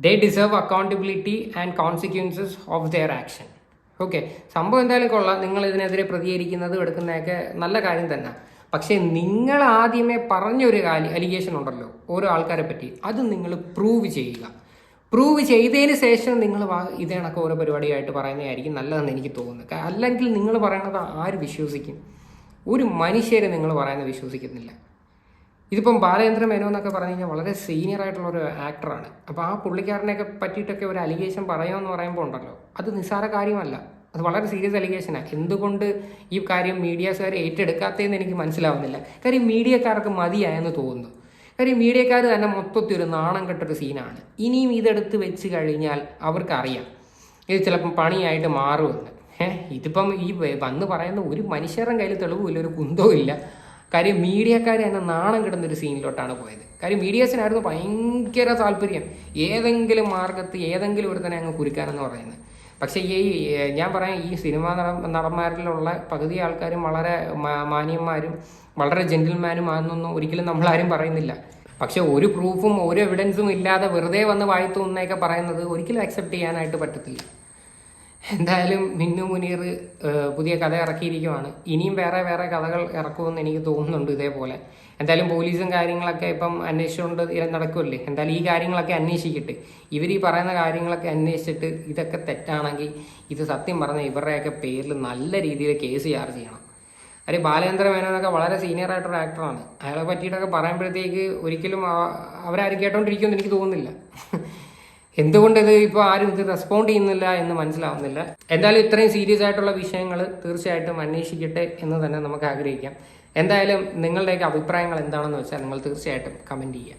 They deserve accountability and consequences of their action okay സംഭവം എന്തായാലും കൊള്ളാം. നിങ്ങൾ ഇതിനെതിരെ പ്രതികരിക്കുന്നതും എടുക്കുന്നതൊക്കെ നല്ല കാര്യം തന്നെ. പക്ഷേ നിങ്ങൾ ആദ്യമേ പറഞ്ഞൊരു കാര്യം അലിഗേഷൻ ഉണ്ടല്ലോ ഓരോ ആൾക്കാരെ പറ്റി. അത് നിങ്ങൾ പ്രൂവ് ചെയ്യുക. പ്രൂവ് ചെയ്തതിന് ശേഷം നിങ്ങൾ ഇതേ ഓരോ പരിപാടിയായിട്ട് പറയുന്നതായിരിക്കും നല്ലതെന്ന് എനിക്ക് തോന്നുന്നത് അല്ലെങ്കിൽ നിങ്ങൾ പറയുന്നത് ആര് വിശ്വസിക്കും? ഒരു മനുഷ്യരെ നിങ്ങൾ പറയുന്നത് വിശ്വസിക്കുന്നില്ല. ഇതിപ്പം ബാലചന്ദ്ര മേനോ എന്നൊക്കെ പറഞ്ഞു കഴിഞ്ഞാൽ വളരെ സീനിയർ ആയിട്ടുള്ള ഒരു ആക്ടറാണ് അപ്പോൾ ആ പുള്ളിക്കാരനെയൊക്കെ പറ്റിയിട്ടൊക്കെ ഒരു അലിഗേഷൻ പറയുമെന്ന് പറയുമ്പോൾ ഉണ്ടല്ലോ. അത് നിസ്സാര കാര്യമല്ല. അത് വളരെ സീരിയസ് അലിഗേഷനാണ് എന്തുകൊണ്ട് ഈ കാര്യം മീഡിയാസുകാർ ഏറ്റെടുക്കാത്തതെന്ന് എനിക്ക് മനസ്സിലാവുന്നില്ല. കാര്യം മീഡിയക്കാർക്ക് മതിയായെന്ന് തോന്നുന്നു. കാര്യം മീഡിയക്കാർ തന്നെ മൊത്തത്തിൽ ഒരു നാണം കെട്ടൊരു സീനാണ് ഇനിയും ഇതെടുത്ത് വെച്ച് കഴിഞ്ഞാൽ അവർക്കറിയാം. ഇത് ചിലപ്പം പണിയായിട്ട് മാറുമെന്ന്. ഏഹ് ഇതിപ്പം ഈ വന്ന് പറയുന്ന ഒരു മനുഷ്യരുടെ കയ്യിൽ തെളിവുമില്ല ഒരു കുന്തവും ഇല്ല കാര്യം മീഡിയക്കാർ തന്നെ നാണം കിടന്ന ഒരു സീനിലോട്ടാണ് പോയത്. കാര്യം മീഡിയസിനായിരുന്നു ഭയങ്കര താല്പര്യം. ഏതെങ്കിലും മാർഗത്ത് ഏതെങ്കിലും ഒരു തന്നെ അങ്ങ് കുരുക്കാനെന്ന് പറയുന്നത്. പക്ഷേ ഈ ഞാൻ പറയാം ഈ സിനിമാ നട നടന്മാരിലുള്ള പകുതി ആൾക്കാരും വളരെ മാന്യന്മാരും വളരെ ജെന്റിൽമാനും ആണെന്നൊന്നും ഒരിക്കലും നമ്മളാരും പറയുന്നില്ല. പക്ഷെ ഒരു പ്രൂഫും ഒരു എവിഡൻസും ഇല്ലാതെ വെറുതെ വന്ന് വായിത്തോന്നൊക്കെ പറയുന്നത് ഒരിക്കലും അക്സെപ്റ്റ് ചെയ്യാനായിട്ട് പറ്റത്തില്ല. എന്തായാലും മിന്നു മുനീർ പുതിയ കഥ ഇറക്കിയിരിക്കുവാണ്. ഇനിയും വേറെ വേറെ കഥകൾ ഇറക്കുമെന്ന് എനിക്ക് തോന്നുന്നുണ്ട് ഇതേപോലെ. എന്തായാലും പോലീസും കാര്യങ്ങളൊക്കെ ഇപ്പം അന്വേഷിച്ചുകൊണ്ട് നടക്കുമല്ലേ എന്തായാലും ഈ കാര്യങ്ങളൊക്കെ അന്വേഷിക്കട്ടെ. ഇവർ ഈ പറയുന്ന കാര്യങ്ങളൊക്കെ അന്വേഷിച്ചിട്ട് ഇതൊക്കെ തെറ്റാണെങ്കിൽ ഇത് സത്യം പറഞ്ഞ ഇവരുടെയൊക്കെ പേരിൽ നല്ല രീതിയിൽ കേസ് ചാർജ് ചെയ്യണം. കാര്യം ബാലേന്ദ്ര മേനോനൊക്കെ വളരെ സീനിയർ ആയിട്ടൊരു ആക്ടറാണ് അയാളെ പറ്റിയിട്ടൊക്കെ പറയുമ്പോഴത്തേക്ക് ഒരിക്കലും അവരാരും കേട്ടോണ്ടിരിക്കുമെന്ന് എനിക്ക് തോന്നുന്നില്ല. എന്തുകൊണ്ട് ഇത് ഇപ്പോൾ ആരും ഇത് റെസ്പോണ്ട് ചെയ്യുന്നില്ല എന്ന് മനസ്സിലാവുന്നില്ല. എന്തായാലും ഇത്രയും സീരിയസ് ആയിട്ടുള്ള വിഷയങ്ങൾ തീർച്ചയായിട്ടും അന്വേഷിക്കട്ടെ എന്ന് തന്നെ നമുക്ക് ആഗ്രഹിക്കാം. എന്തായാലും നിങ്ങളുടെയൊക്കെ അഭിപ്രായങ്ങൾ എന്താണെന്ന് വെച്ചാൽ നിങ്ങൾ തീർച്ചയായിട്ടും കമന്റ് ചെയ്യുക.